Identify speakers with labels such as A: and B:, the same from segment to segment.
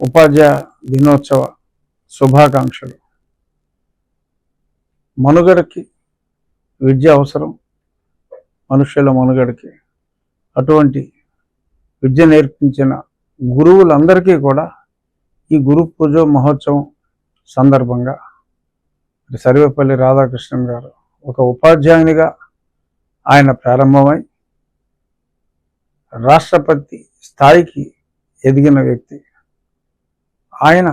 A: ఉపాధ్యాయ దినోత్సవ శుభాకాంక్షలు. మనుగడకి విద్య అవసరం. మనుషుల మనుగడకి అటువంటి విద్య నేర్పించిన గురువులందరికీ కూడా ఈ గురు పూజ మహోత్సవం సందర్భంగా సర్వేపల్లి రాధాకృష్ణన్ గారు ఒక ఉపాధ్యాయునిగా ఆయన ప్రారంభమై రాష్ట్రపతి స్థాయికి ఎదిగిన వ్యక్తి. ఆయన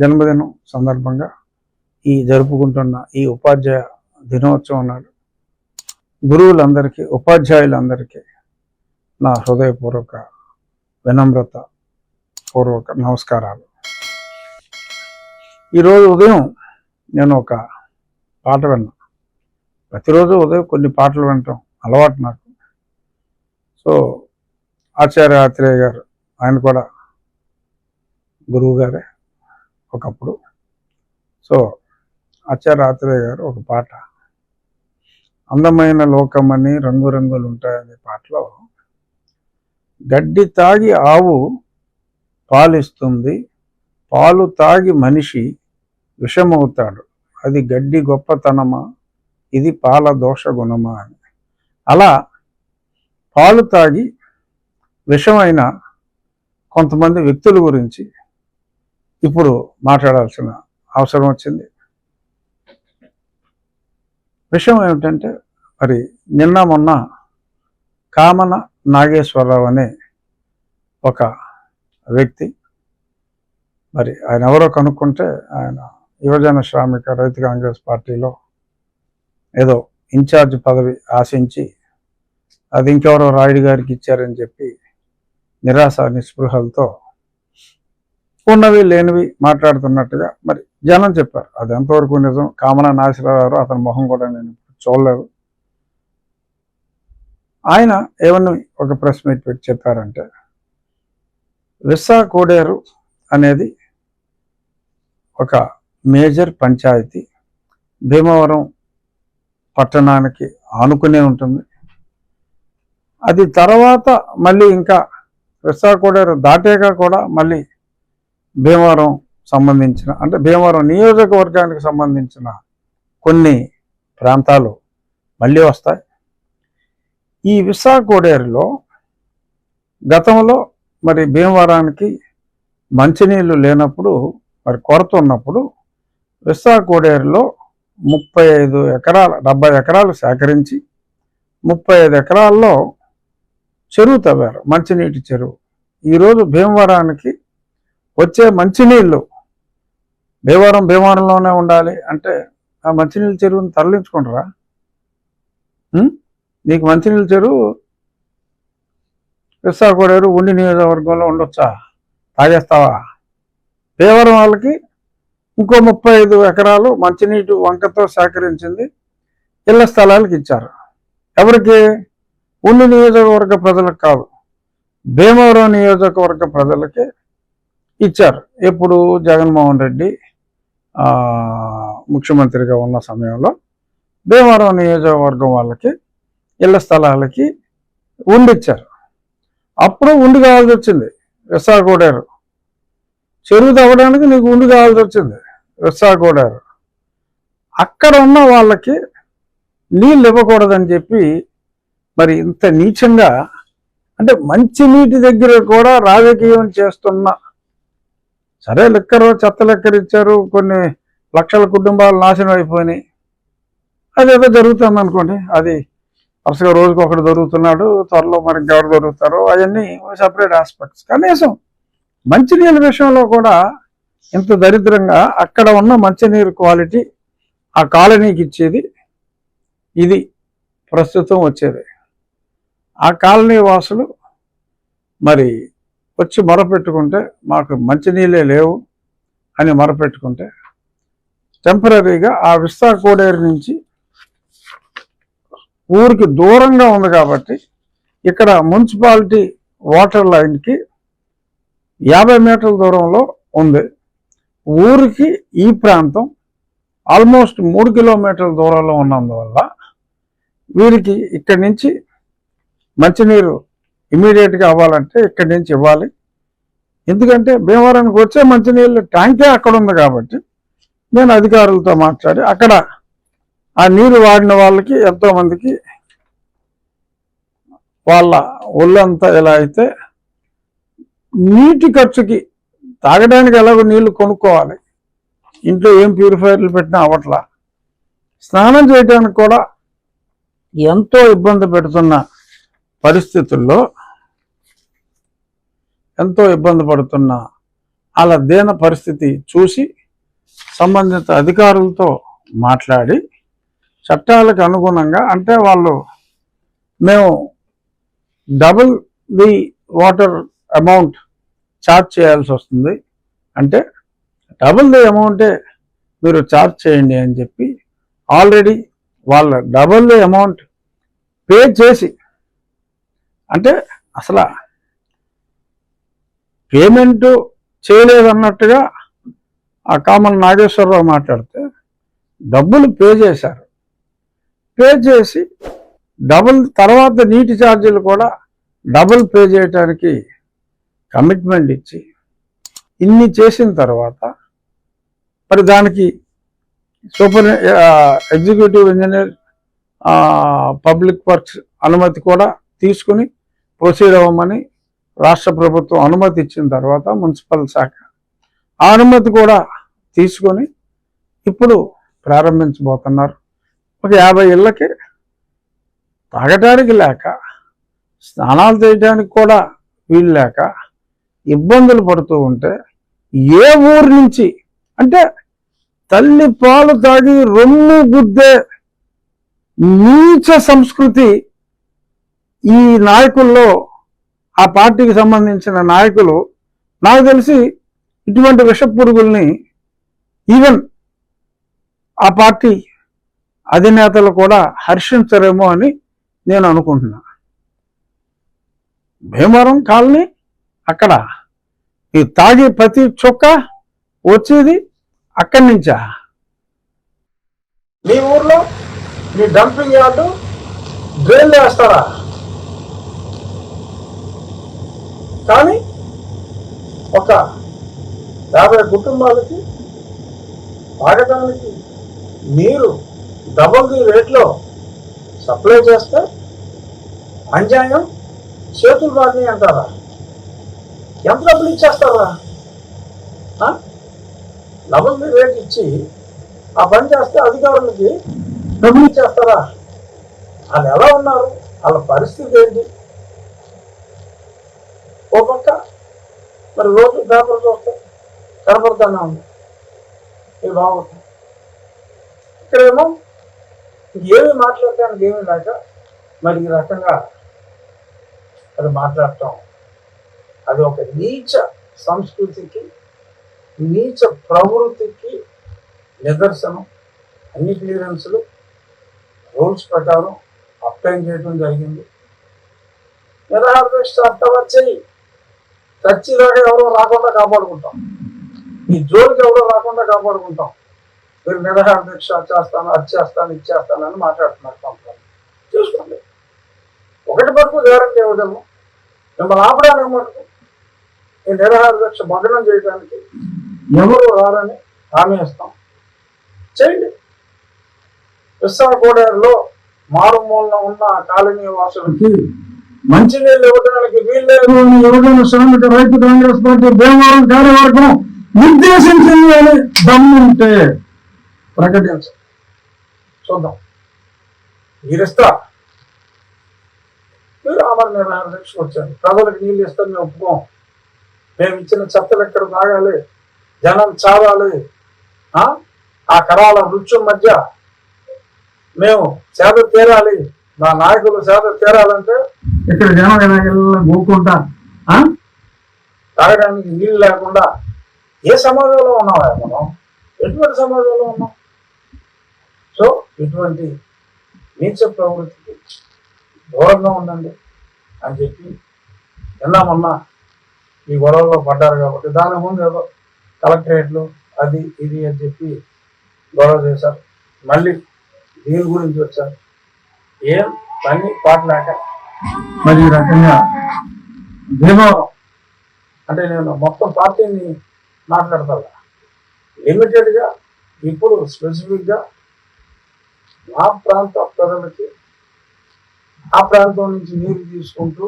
A: జన్మదినం సందర్భంగా ఈ జరుపుకుంటున్న ఈ ఉపాధ్యాయ దినోత్సవం నాడు గురువులందరికీ ఉపాధ్యాయులందరికీ నా హృదయపూర్వక వినమ్రత పూర్వక నమస్కారాలు. ఈరోజు ఉదయం నేను ఒక పాట విన్నా. ప్రతిరోజు ఉదయం కొన్ని పాటలు వినటం అలవాటు నాకు. సో ఆచార్య ఆత్రేయ గారు ఆయన కూడా గురువు గారే ఒకప్పుడు. సో ఆచార్య గారు ఒక పాట. అందమైన లోకమని రంగురంగులు ఉంటాయనే పాటలో గడ్డి తాగి ఆవు పాలిస్తుంది పాలు తాగి మనిషి విషమవుతాడు. అది గడ్డి గొప్పతనమా? ఇది పాల దోష గుణమా అని. అలా పాలు తాగి విషమైన కొంతమంది వ్యక్తుల గురించి ఇప్పుడు మాట్లాడాల్సిన అవసరం వచ్చింది. విషయం ఏమిటంటే మరి నిన్న మొన్న కామన నాగేశ్వరరావు అనే ఒక వ్యక్తి మరి ఆయన ఎవరో కనుక్కుంటే ఆయన యువజన శ్రామిక రైతు కాంగ్రెస్ పార్టీలో ఏదో ఇన్ఛార్జ్ పదవి ఆశించి అది ఇంకెవరో రాయుడు గారికి ఇచ్చారని చెప్పి నిరాశ నిస్పృహలతో ఉన్నవి లేనివి మాట్లాడుతున్నట్టుగా మరి జనం చెప్పారు. అది ఎంతవరకు నిజం? కామన నాశరావు అతని మొహం కూడా నేను చూడలేదు. ఆయన ఏమన్నా ఒక ప్రెస్ మీట్ పెట్టి చెప్పారంటే విస్సా కోడేరు అనేది ఒక మేజర్ పంచాయతీ. భీమవరం పట్టణానికి ఆనుకునే ఉంటుంది. అది తర్వాత మళ్ళీ ఇంకా విస్సా కోడేరు దాటాక కూడా మళ్ళీ భీమవరం సంబంధించిన అంటే భీమవరం నియోజకవర్గానికి సంబంధించిన కొన్ని ప్రాంతాలు మళ్ళీ వస్తాయి. ఈ విశాఖోడేరులో గతంలో మరి భీమవరానికి మంచినీళ్ళు లేనప్పుడు మరి కొరత ఉన్నప్పుడు విశాఖోడేరులో ముప్పై ఐదు ఎకరాల డెబ్బై ఎకరాలు సేకరించి ముప్పై ఐదు ఎకరాల్లో చెరువు తవ్వారు మంచినీటి చెరువు. ఈరోజు భీమవరానికి వచ్చే మంచినీళ్ళు భీమవరం భీమవరంలోనే ఉండాలి అంటే ఆ మంచినీళ్ళ చెరువుని తరలించుకుంటారా? నీకు మంచినీళ్ళ చెరువు విశాఖడేరు ఉండి నియోజకవర్గంలో ఉండొచ్చా? తాగేస్తావా? భీమవరం వాళ్ళకి ఇంకో ముప్పై ఐదు ఎకరాలు మంచినీటి వంకతో సేకరించింది ఇళ్ళ స్థలాలకు ఇచ్చారు. ఎవరికి? ఉండి నియోజకవర్గ ప్రజలకు కాదు భీమవరం నియోజకవర్గ ప్రజలకి ఇచ్చారు. ఎప్పుడు జగన్మోహన్ రెడ్డి ముఖ్యమంత్రిగా ఉన్న సమయంలో భీమవరం నియోజకవర్గం వాళ్ళకి ఇళ్ళ స్థలాలకి ఉండిచ్చారు. అప్పుడు ఉండి కావాల్సి వచ్చింది. విశాఖోడారు చెరువు తవ్వడానికి నీకు ఉండి కావాల్సి వచ్చింది. విశాఖోడారు అక్కడ ఉన్న వాళ్ళకి నీళ్ళు ఇవ్వకూడదని చెప్పి మరి ఇంత నీచంగా అంటే మంచి నీటి దగ్గర కూడా రాజకీయం చేస్తున్న సరే లెక్కరు చెత్త లెక్కరు ఇచ్చారు కొన్ని లక్షల కుటుంబాలు నాశనం అయిపోయినాయి. అదేదో జరుగుతుంది అనుకోండి అది వరుసగా రోజుకి ఒకటి దొరుకుతున్నాడు త్వరలో మరి ఇంకెవరు దొరుకుతారో అవన్నీ సపరేట్ ఆస్పెక్ట్స్ కనీసం మంచినీళ్ళ విషయంలో కూడా ఇంత దరిద్రంగా అక్కడ ఉన్న మంచినీరు క్వాలిటీ ఆ కాలనీకి ఇచ్చేది ఇది ప్రస్తుతం వచ్చేది. ఆ కాలనీ వాసులు మరి వచ్చి మొరపెట్టుకుంటే మాకు మంచినీళ్ళే లేవు అని మొరపెట్టుకుంటే టెంపరీగా ఆ విస్తా కోడేరు నుంచి ఊరికి దూరంగా ఉంది కాబట్టి ఇక్కడ మున్సిపాలిటీ వాటర్ లైన్కి యాభై మీటర్ల దూరంలో ఉంది. ఊరికి ఈ ప్రాంతం ఆల్మోస్ట్ మూడు కిలోమీటర్ల దూరంలో ఉన్నందువల్ల వీరికి ఇక్కడి నుంచి మంచినీరు ఇమీడియట్గా అవ్వాలంటే ఇక్కడి నుంచి ఇవ్వాలి. ఎందుకంటే భీమవరానికి వచ్చే మంచినీళ్ళు ట్యాంకే అక్కడ ఉంది కాబట్టి నేను అధికారులతో మాట్లాడి అక్కడ ఆ నీరు వాడిన వాళ్ళకి ఎంతోమందికి వాళ్ళ ఒళ్ళంతా ఎలా అయితే నీటి ఖర్చుకి తాగడానికి ఎలాగో నీళ్ళు కొనుక్కోవాలి. ఇంట్లో ఏం ప్యూరిఫైర్లు పెట్టినా అవట్లా స్నానం చేయడానికి కూడా ఎంతో ఇబ్బంది పెడుతున్నా పరిస్థితుల్లో ఎంతో ఇబ్బంది పడుతున్న అలా దీన పరిస్థితి చూసి సంబంధిత అధికారులతో మాట్లాడి చట్టాలకు అనుగుణంగా అంటే వాళ్ళు మేము double the water amount charge చేయాల్సి వస్తుంది. అంటే డబుల్ ది అమౌంటే మీరు ఛార్జ్ చేయండి అని చెప్పి ఆల్రెడీ వాళ్ళ డబుల్ ది అమౌంట్ పే చేసి అంటే అసలు పేమెంట్ చేయలేదన్నట్టుగా ఆ కామన్ నాగేశ్వరరావు మాట్లాడితే డబ్బులు పే చేశారు. పే చేసి డబుల్ తర్వాత నీటి ఛార్జీలు కూడా డబుల్ పే చేయడానికి కమిట్మెంట్ ఇచ్చి ఇన్ని చేసిన తర్వాత మరి దానికి super executive engineer public works అనుమతి కూడా తీసుకుని ప్రొసీడ్ అవ్వమని రాష్ట్ర ప్రభుత్వం అనుమతి ఇచ్చిన తర్వాత మున్సిపల్ శాఖ ఆ అనుమతి కూడా తీసుకొని ఇప్పుడు ప్రారంభించబోతున్నారు. ఒక యాభై ఇళ్ళకి తాగటానికి లేక స్నానాలు చేయడానికి కూడా వీలు లేక ఇబ్బందులు పడుతూ ఉంటే ఏ ఊరు నుంచి అంటే తల్లి పాలు తాగి రొమ్ము గుద్దే నీచ సంస్కృతి ఈ నాయకుల్లో ఆ పార్టీకి సంబంధించిన నాయకులు నాకు తెలిసి ఇటువంటి విష పురుగుల్ని ఈవెన్ ఆ పార్టీ అధినేతలు కూడా హర్షించరేమో అని నేను అనుకుంటున్నా. భీమవరం కాలనీ అక్కడ. ఈ తాగే ప్రతి చొక్క వచ్చేది అక్కడి నుంచా? మీ ఊర్లో మీ డంపింగ్ యార్డు డ్రైన్ వేస్తారా? కానీ ఒక యాభై కుటుంబాలకి తాగడానికి నీరు డబుల్ ది రేట్లో సప్లై చేస్తే అన్యాయం చేతులు బాగా అంటారా? ఎంత డబ్బులు ఇచ్చేస్తారా? డబుల్ ది రేట్ ఇచ్చి ఆ పని చేస్తే అధికారులకి డబ్బులు ఇచ్చేస్తారా? వాళ్ళు ఎలా ఉన్నారు? వాళ్ళ పరిస్థితి ఏంటి? ఓ పక్క మరి రోజు పేపర్ చూస్తే? కనపడుతూనే? ఉంది ఇది బాగుంటుంది ఇక్కడేమో ఏమి మాట్లాడటానికి ఏమీ లేక మరి ఈ రకంగా అది మాట్లాడటం అది ఒక నీచ సంస్కృతికి నీచ ప్రవృత్తికి నిదర్శనం. అన్ని క్లియరెన్స్లు రూల్స్ ప్రకారం అప్లై చేయడం జరిగింది. నిరాహార అర్థవచ్చాయి చచ్చిదాకా ఎవరో రాకుండా కాపాడుకుంటాం. ఈ జోలికి ఎవరో రాకుండా కాపాడుకుంటాం. మీరు నిరహార దీక్ష చేస్తాను అది చేస్తాను ఇది చేస్తాను అని మాట్లాడుతున్నారు కొంతమంది. చూసుకోండి. ఒకటి పట్టుకు గ్యారంటీ ఇవ్వడము మిమ్మల్ని ఆపడానికి మటుకు ఈ నిరాహార దీక్ష భగ్నం చేయడానికి ఎవరు రారని హామీ ఇస్తాం. చేయండి. విశాఖపూడలో మారుమూలన ఉన్న కాలనీ వాసులకి మంచినీళ్ళు ఇవ్వడానికి వీల్లేదు ఎవరైనా యువజన శ్రామిక రైతు కాంగ్రెస్ పార్టీ భీమవరం కార్యవర్గం నిర్దేశించింది అని దమ్ముంటే ప్రకటించ చూద్దాం. మీరిస్తా మీరు అమర నిర్ణయం దీక్షకు ప్రజలకు నీళ్ళు ఇస్తాం మేము ఒప్పుకోం. మేము ఇచ్చిన చెత్తలు ఎక్కడ తాగాలి? జనం చావాలి. ఆ? ఆ కరాల వృక్షం మధ్య మేము సేద తీరాలి. మా నాయకులు సేద తీరాలంటే ఇక్కడ జనం గోకుంటా తాగడానికి నీళ్ళు లేకుండా ఏ సమాజంలో ఉన్నావా మనం? ఎటువంటి సమాజంలో ఉన్నాం సో ఇటువంటి నీచ ప్రవృత్తికి దూరంగా ఉండండి అని చెప్పి నిన్న మొన్న ఈ గొడవల్లో పడ్డారు కాబట్టి దాని ముందు ఏదో కలెక్టరేట్లు అది ఇది అని చెప్పి గొడవ చేశారు. మళ్ళీ దీని గురించి వచ్చారు. ఏం పని పాటలాక మరి ఈ రకంగా భీమవరం
B: అంటే నేను మొత్తం పార్టీని మాట్లాడతా లిమిటెడ్గా ఇప్పుడు స్పెసిఫిక్గా ఆ ప్రాంత ప్రజలకి ఆ ప్రాంతం నుంచి నీరు తీసుకుంటూ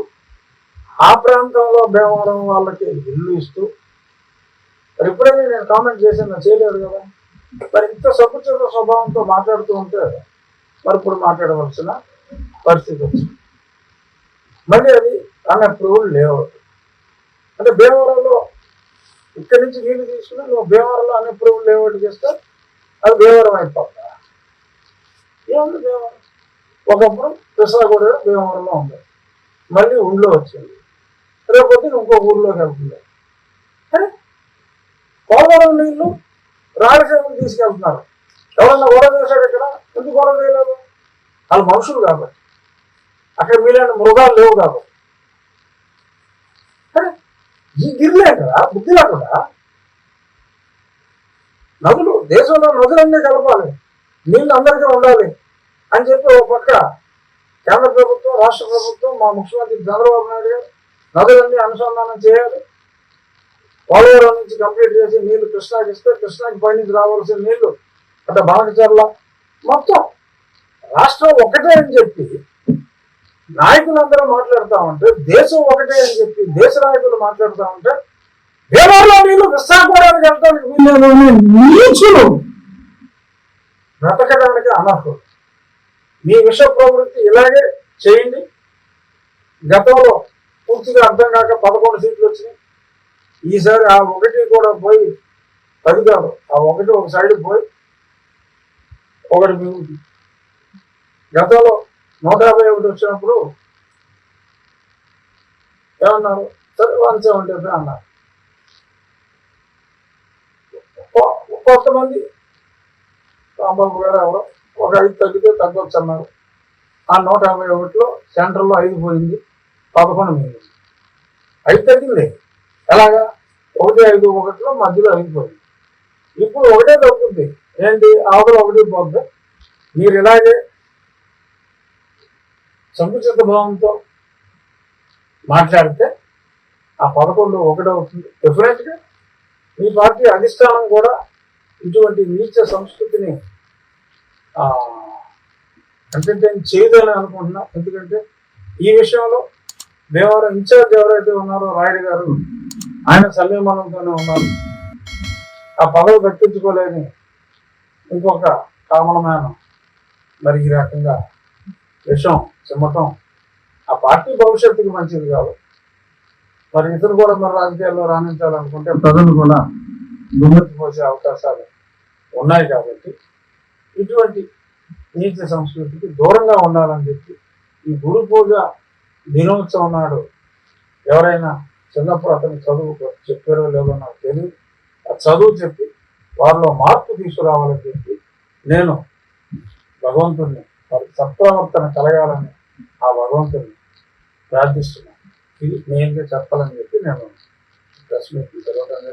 B: ఆ ప్రాంతంలో భీమవరం వాళ్ళకి ఇల్లు ఇస్తూ మరి ఇప్పుడైనా నేను కామెంట్ చేసిన చేయలేదు కదా. మరి ఇంత సముచిత స్వభావంతో మాట్లాడుతూ ఉంటే మరి ఇప్పుడు మాట్లాడవలసిన పరిస్థితి వచ్చింది. మళ్ళీ అది అన్అప్రూవ్డ్ లేవు అంటే భీమవరంలో ఇక్కడి నుంచి నీళ్ళు తీసుకుని నువ్వు భీమవరంలో అన్అప్రూవ్డ్ లేఅవుట్ చేస్తే అది భీమవరం అయిపోతా ఏముంది భీమవరం? ఒకప్పుడు కృష్ణాగూడ భీమవరంలో ఉంది. మళ్ళీ ఊళ్ళో వచ్చింది. రేపొద్దు ఇంకో ఊర్లోకి వెళ్తుంది. అరే పోలవరం నీళ్ళు రాజశేఖరం తీసుకెళ్తున్నారు. ఎవరన్నా గొడవ చేశాడు ఇక్కడ? ఎందుకు గొడవ చేయలేదు? వాళ్ళు మనుషులు కాబట్టి. అక్కడ మీలాంటి మృగాలు లేవు కాబట్టి. ఈ గిరిలే కదా బుద్ధి లేకుండా నదులు దేశంలో నదులన్నీ కలపాలి. నీళ్ళు అందరికీ ఉండాలి అని చెప్పి ఒక పక్క కేంద్ర ప్రభుత్వం రాష్ట్ర ప్రభుత్వం మా ముఖ్యమంత్రి చంద్రబాబు నాయుడు గారు నదులన్నీ అనుసంధానం చేయాలి. పోలవరం నుంచి కంప్లీట్ చేసి నీళ్ళు కృష్ణాకి ఇస్తే కృష్ణాకి పైనుంచి రావాల్సిన నీళ్ళు అంటే బానకచర్ల మొత్తం రాష్ట్రం ఒకటే అని చెప్పి నాయకులందరూ మాట్లాడుతూ ఉంటే దేశం ఒకటే అని చెప్పి దేశ నాయకులు మాట్లాడుతూ ఉంటే దేవాలయంలో నీళ్ళు విశాఖపట్నానికి వెళ్తానికి వీళ్ళు నీచులు బ్రతకడానికి అనర్హులు. మీ విష ప్రవృత్తి ఇలాగే చేయండి. గతంలో పూర్తిగా అర్థం కాక పదకొండు సీట్లు వచ్చినాయి. ఈసారి ఆ ఒకటి కూడా పోయి పది కాదు ఆ ఒకటి ఒక సైడ్ పోయి ఒకటి మిగులుతుంది. గతంలో నూట యాభై ఒకటి వచ్చినప్పుడు ఏమన్నారు? సరే వన్ సెవెంటీ ఫైవ్ అన్నారు. కొంతమంది రాంబాబు గారు ఎవరో ఒక ఐదు తగ్గితే తగ్గొచ్చు అన్నారు. ఆ నూట యాభై ఒకటిలో సెంటర్లో ఐదు పోయింది పదకొండు మిగిలింది ఐదు తగ్గింది. ఎలాగా? ఒకటి ఐదు ఒకటిలో మధ్యలో ఐదు పోయింది. ఇప్పుడు ఒకటే తగ్గుతుంది ఏంటి? ఆవులు ఒకటి పోద్ది. మీరు ఇలాగే సంకుచిత భావంతో మాట్లాడితే ఆ పదకొండు ఒకటి అవుతుంది డెఫినెట్గా మీ పార్టీ అధిష్టానం కూడా ఇటువంటి నీచ సంస్కృతిని ఎంటర్టైన్ చేయదని అనుకుంటున్నా. ఎందుకంటే ఈ విషయంలో దేవరం ఇన్ఛార్జ్ ఎవరైతే ఉన్నారో రాయుడు గారు ఆయన సంయమనంతోనే ఉన్నారు. ఆ పదవి దక్కించుకోలేని ఇంకొక కామనమైన మరి ఈ రకంగా విషం చిమ్మటం ఆ పార్టీ భవిష్యత్తుకి మంచిది కాదు. మరి ఇతరు కూడా మరి రాజకీయాల్లో రాణించాలనుకుంటే ప్రజలు కూడా దుమ్మెత్తి పోసే అవకాశాలు ఉన్నాయి కాబట్టి ఇటువంటి నీతి సంస్కృతికి దూరంగా ఉండాలని చెప్పి ఈ గురు పూజ దినోత్సవం నాడు ఎవరైనా చిన్నప్పుడు అతను చదువు చెప్పారో లేదో నాకు తెలియదు. ఆ చదువు చెప్పి వారిలో మార్పు తీసుకురావాలని చెప్పి నేను భగవంతుణ్ణి వారికి సత్ప్రవర్తన కలగాలని ఆ భగవంతుని ప్రార్థిస్తున్నాను. ఇది మెయిన్గా చెప్పాలని చెప్పి నేను ప్రెస్ మీట్ పిలవడం